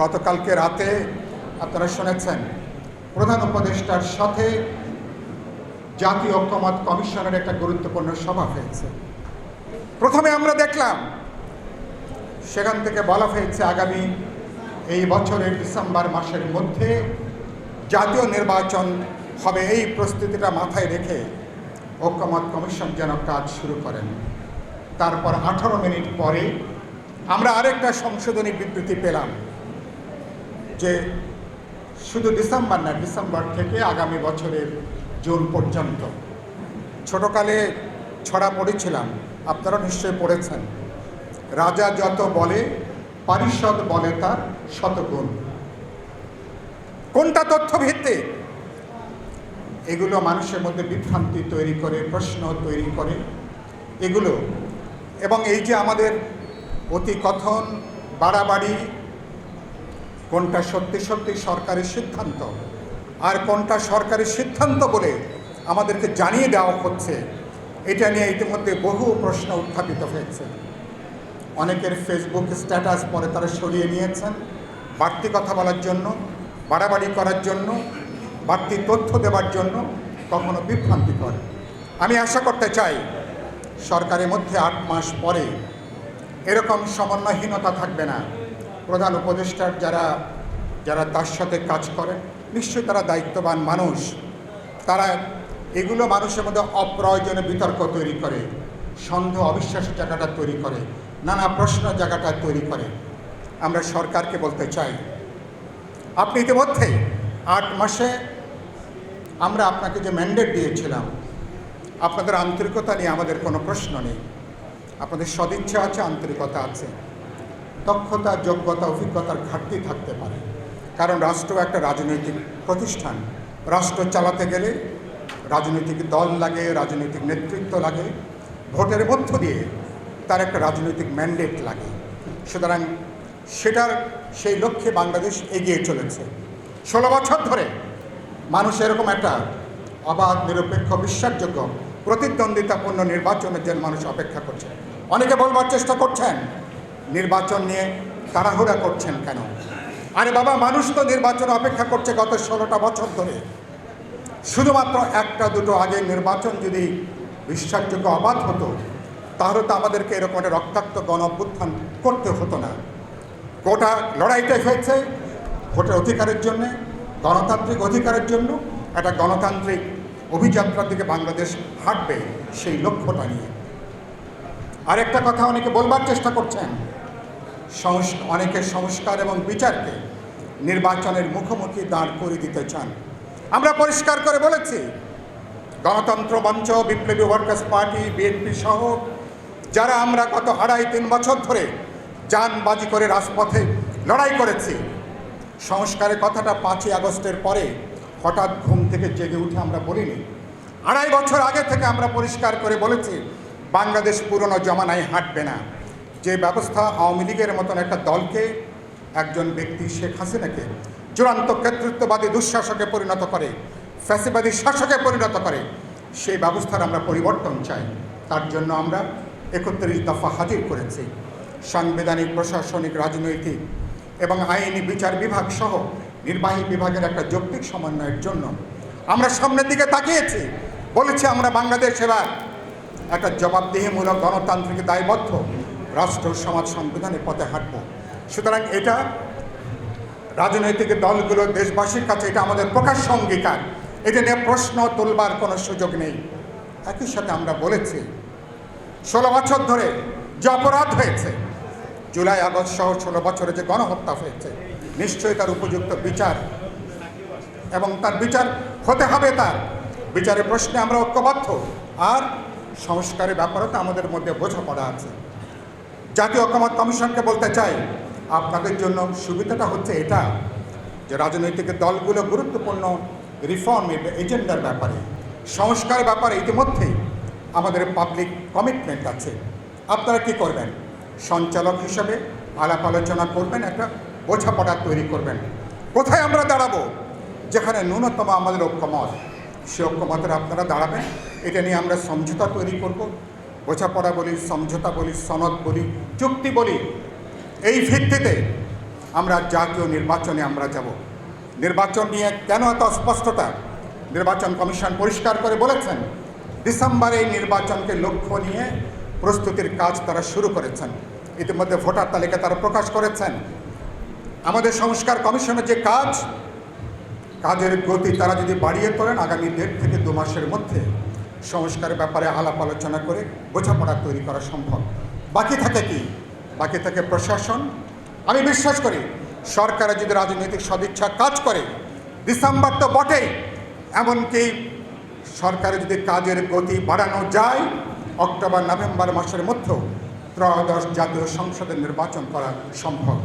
গতকালকে রাতে আপনারা শুনেছেন প্রধান উপদেষ্টার সাথে জাতীয় ঐক্যমত কমিশনের একটা গুরুত্বপূর্ণ সভা হয়েছে। প্রথমে আমরা দেখলাম সেখান থেকে বলা হয়েছে আগামী এই বছরের ডিসেম্বর মাসের মধ্যে জাতীয় নির্বাচন হবে এই প্রস্তুতিটা মাথায় রেখে ঐক্যমত কমিশন যেন কাজ শুরু করেন। তারপর আঠারো মিনিট পরে আমরা আরেকটা সংশোধনী বিবৃতি পেলাম। যে শুধু ডিসেম্বর না, ডিসেম্বর থেকে আগামী বছরের জুন পর্যন্ত। ছোটকালে ছড়া পড়েছিলাম, আপনারা নিশ্চয়ই পড়েছেন। রাজা যত বলে, পারিষদ বলে তার শতগুণ। কোনটা তথ্যভিত্তিক? এগুলো মানুষের মধ্যে বিভ্রান্তি তৈরি করে, প্রশ্ন তৈরি করে। এগুলো এবং এই যে আমাদের অতি কথন, বাড়াবাড়ি কোনটা সত্যি সত্যি সরকারি সিদ্ধান্ত? আর কোনটা সরকারি সিদ্ধান্ত বলে আমাদেরকে জানিয়ে দেওয়া হচ্ছে, এটা নিয়ে ইতিমধ্যে বহু প্রশ্ন উত্থাপিত হয়েছে। অনেকের ফেসবুক স্ট্যাটাস পরে তারা সরিয়ে নিয়েছেন, বাড়তি কথা বলার জন্য, বাড়াবাড়ি করার জন্য, বাড়তি তথ্য দেওয়ার জন্য কখনো বিভ্রান্তি করে আমি আশা করতে চাই, সরকারের মধ্যে আট মাস পরে এরকম সমন্বয়হীনতা থাকবে না। প্রধান উপদেষ্টার যারা যারা তার সাথে কাজ করেন, নিশ্চয়ই তারা দায়িত্ববান মানুষ। তারা এগুলো মানুষের মধ্যে অপ্রয়োজনীয় বিতর্ক তৈরি করে, সন্দেহ অবিশ্বাসের জায়গাটা তৈরি করে, নানা প্রশ্ন জায়গাটা তৈরি করে। আমরা সরকারকে বলতে চাই, আপনি ইতিমধ্যেই আট মাসে আমরা আপনাকে যে ম্যান্ডেট দিয়েছিলাম, আপনাদের আন্তরিকতা নিয়ে আমাদের কোনো প্রশ্ন নেই। আপনাদের সদিচ্ছা আছে, আন্তরিকতা আছে। দক্ষতা, যোগ্যতা, অভিজ্ঞতার ঘাটতি থাকতে পারে। কারণ রাষ্ট্র একটা রাজনৈতিক প্রতিষ্ঠান। রাষ্ট্র চালাতে গেলে রাজনৈতিক দল লাগে, রাজনৈতিক নেতৃত্ব লাগে। ভোটের মধ্য দিয়ে তার একটা রাজনৈতিক ম্যান্ডেট লাগে। সুতরাং সেটার, সেই লক্ষ্যে বাংলাদেশ এগিয়ে চলেছে। ষোলো বছর ধরে মানুষ এরকম একটা অবাধ, নিরপেক্ষ, বিশ্বাসযোগ্য, প্রতিদ্বন্দ্বিতাপূর্ণ নির্বাচনের জন্য মানুষ অপেক্ষা করছে। অনেকে বলবার চেষ্টা করছেন নির্বাচন নিয়ে তাড়াহুড়া করছেন কেন? আরে বাবা, মানুষ তো নির্বাচন অপেক্ষা করছে গত ষোলোটা বছর ধরে। শুধুমাত্র একটা দুটো আগে নির্বাচন যদি বিশ্বাসযোগ্য অবাধ হতো, তাহলে তো আমাদেরকে এরকম একটা রক্তাক্ত গণ অভ্যুত্থান করতে হতো না। গোটা লড়াইটাই হয়েছে ভোটের অধিকারের জন্যে, গণতান্ত্রিক অধিকারের জন্য। একটা গণতান্ত্রিক অভিযাত্রার দিকে বাংলাদেশ হাঁটবে সেই লক্ষ্যটা নিয়ে। আরেকটা কথা অনেকে বলবার চেষ্টা করছেন সংস- অনেকে সংস্কার এবং বিচারকে নির্বাচনের মুখোমুখি দাঁড় করে দিতে চান। আমরা পরিষ্কার করে বলেছি, গণতন্ত্র মঞ্চ, বিপ্লবী ওয়ার্কার্স পার্টি, বিএনপি সহ, যারা আমরা গত আড়াই তিন বছর ধরে যানবাজি করে রাজপথে লড়াই করেছি, সংস্কারের কথাটা পাঁচই আগস্টের পরে হঠাৎ ঘুম থেকে জেগে উঠে আমরা বলিনি। আড়াই বছর আগে থেকে আমরা পরিষ্কার করে বলেছি, বাংলাদেশ পুরনো জমানায় হাঁটবে না। যে ব্যবস্থা আওয়ামী লীগের মতন একটা দলকে, একজন ব্যক্তি শেখ হাসিনাকে চূড়ান্ত কর্তৃত্ববাদী দুঃশাসকে পরিণত করে, ফ্যাসিবাদী শাসকে পরিণত করে, সেই ব্যবস্থার আমরা পরিবর্তন চাই। তার জন্য আমরা একত্রিশ দফা হাজির করেছি। সাংবিধানিক, প্রশাসনিক, রাজনৈতিক এবং আইনি বিচার বিভাগ সহ নির্বাহী বিভাগের একটা যৌক্তিক সমন্বয়ের জন্য আমরা সামনের দিকে তাকিয়েছি। বলেছি আমরা বাংলাদেশ এবার একটা জবাবদিহিমূলক গণতান্ত্রিক দায়বদ্ধ রাষ্ট্র, সমাজ সংবিধানের পথে হাঁটব। সুতরাং এটা রাজনৈতিক দলগুলো, দেশবাসীর কাছে এটা আমাদের প্রকাশ্য অঙ্গীকার। এটা নিয়ে প্রশ্ন তুলবার কোনো সুযোগ নেই। একই সাথে আমরা বলেছি, ষোলো বছর ধরে যে অপরাধ হয়েছে, জুলাই, আগস্ট সহ ষোলো বছরে যে গণহত্যা হয়েছে, নিশ্চয়ই তার উপযুক্ত বিচার। এবং তার বিচার হতে হবে তার। বিচারের প্রশ্নে আমরা ঐক্যবদ্ধ। আর সংস্কারের ব্যাপারে তো আমাদের মধ্যে বোঝাপড়া আছে। জাতীয় ঐক্যমত কমিশনকে বলতে চাই, আপনাদের জন্য সুবিধাটা হচ্ছে এটা যে রাজনৈতিক দলগুলো গুরুত্বপূর্ণ রিফর্ম এজেন্ডার ব্যাপারে সংস্কার ব্যাপারে ইতিমধ্যেই আমাদের পাবলিক কমিটমেন্ট আছে। আপনারা কি করবেন? সঞ্চালক হিসেবে আলাপ আলোচনা করবেন, একটা বোঝাপড়া তৈরি করবেন। কোথায় আমরা দাঁড়াবো? যেখানে ন্যূনতম আমাদের ঐক্যমত। সে ঐক্যমতের আপনারা দাঁড়াবেন। এটা নিয়ে আমরা সমঝোতা তৈরি করব। বোঝাপড়া বলি, সমঝোতা বলি, সনদ বলি, চুক্তি বলি, এই ভিত্তিতে আমরা জাতীয় নির্বাচনে আমরা যাব। নির্বাচন নিয়ে কেন এত স্পষ্টতা নির্বাচন কমিশন পরিষ্কার করে বলেছেন, ডিসেম্বরে এই নির্বাচনকে লক্ষ্য নিয়ে প্রস্তুতির কাজ তারা শুরু করেছেন। ইতিমধ্যে ভোটার তালিকা তারা প্রকাশ করেছেন। আমাদের সংস্কার কমিশনের যে কাজ, কাজের গতি তারা যদি বাড়িয়ে তোলেন আগামী দেড় থেকে দু মাসের মধ্যে সংস্কারের ব্যাপারে আলাপ আলোচনা করে বোঝাপড়া তৈরি করা সম্ভব। বাকি থাকে কি? বাকি থাকে প্রশাসন। আমি বিশ্বাস করি, সরকারের যদি রাজনৈতিক সদিচ্ছা কাজ করে, ডিসেম্বর তো বটেই। এমনকি সরকারে যদি কাজের গতি বাড়ানো যায়, অক্টোবর, নভেম্বর মাসের মধ্যেও ত্রয়োদশ জাতীয় সংসদের নির্বাচন করা সম্ভব।